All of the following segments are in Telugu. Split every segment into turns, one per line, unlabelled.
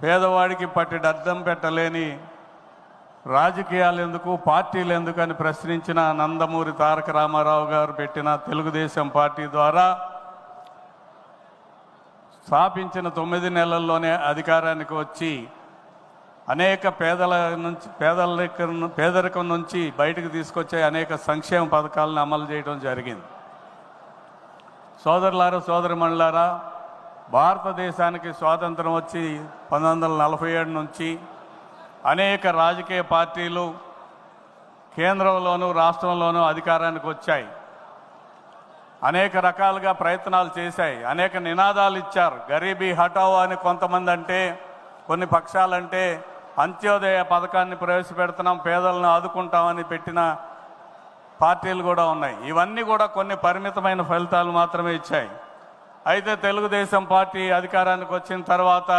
పేదవాడికి పట్టి అర్థం పెట్టలేని రాజకీయాలు ఎందుకు పార్టీలు ఎందుకు అని ప్రశ్నించిన నందమూరి తారక రామారావు గారు పెట్టిన తెలుగుదేశం పార్టీ ద్వారా స్థాపించిన తొమ్మిది నెలల్లోనే అధికారానికి వచ్చి అనేక పేదల నుంచి పేదల పేదరికం నుంచి బయటకు తీసుకొచ్చే అనేక సంక్షేమ పథకాలను అమలు చేయడం జరిగింది. సోదరులారా సోదరిమణులారా భారతదేశానికి స్వాతంత్రం వచ్చి పంతొమ్మిది వందల నలభై ఏడు నుంచి అనేక రాజకీయ పార్టీలు కేంద్రంలోనూ రాష్ట్రంలోనూ అధికారానికి వచ్చాయి. అనేక రకాలుగా ప్రయత్నాలు చేశాయి. అనేక నినాదాలు ఇచ్చారు. గరీబీ హటావో అని కొంతమంది అంటే కొన్ని పక్షాలంటే అంత్యోదయ పథకాన్ని ప్రవేశపెడుతున్నాం పేదలను ఆదుకుంటామని పెట్టిన పార్టీలు కూడా ఉన్నాయి. ఇవన్నీ కూడా కొన్ని పరిమితమైన ఫలితాలు మాత్రమే ఇచ్చాయి. అయితే తెలుగుదేశం పార్టీ అధికారానికి వచ్చిన తర్వాత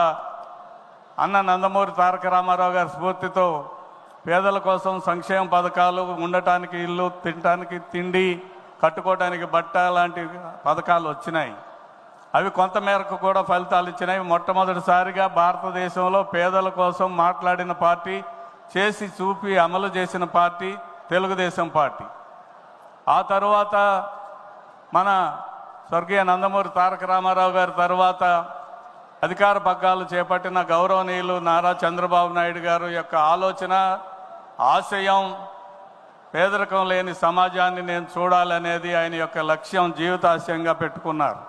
అన్న నందమూరి తారక రామారావు గారి స్ఫూర్తితో పేదల కోసం సంక్షేమ పథకాలు ఉండటానికి ఇల్లు తినటానికి తిండి కట్టుకోవడానికి బట్ట లాంటి పథకాలు వచ్చినాయి. అవి కొంత మేరకు కూడా ఫలితాలు ఇచ్చినాయి. మొట్టమొదటిసారిగా భారతదేశంలో పేదల కోసం మాట్లాడిన పార్టీ చేసి చూపి అమలు చేసిన పార్టీ తెలుగుదేశం పార్టీ. ఆ తర్వాత మన స్వర్గీయ నందమూరి తారక రామారావు గారి తర్వాత అధికార పగ్గాలు చేపట్టిన గౌరవనీయులు నారా చంద్రబాబు నాయుడు గారు యొక్క ఆలోచన ఆశయం పేదరికం లేని సమాజాన్ని నేను చూడాలనేది ఆయన యొక్క లక్ష్యం జీవితాశయంగా పెట్టుకున్నారు.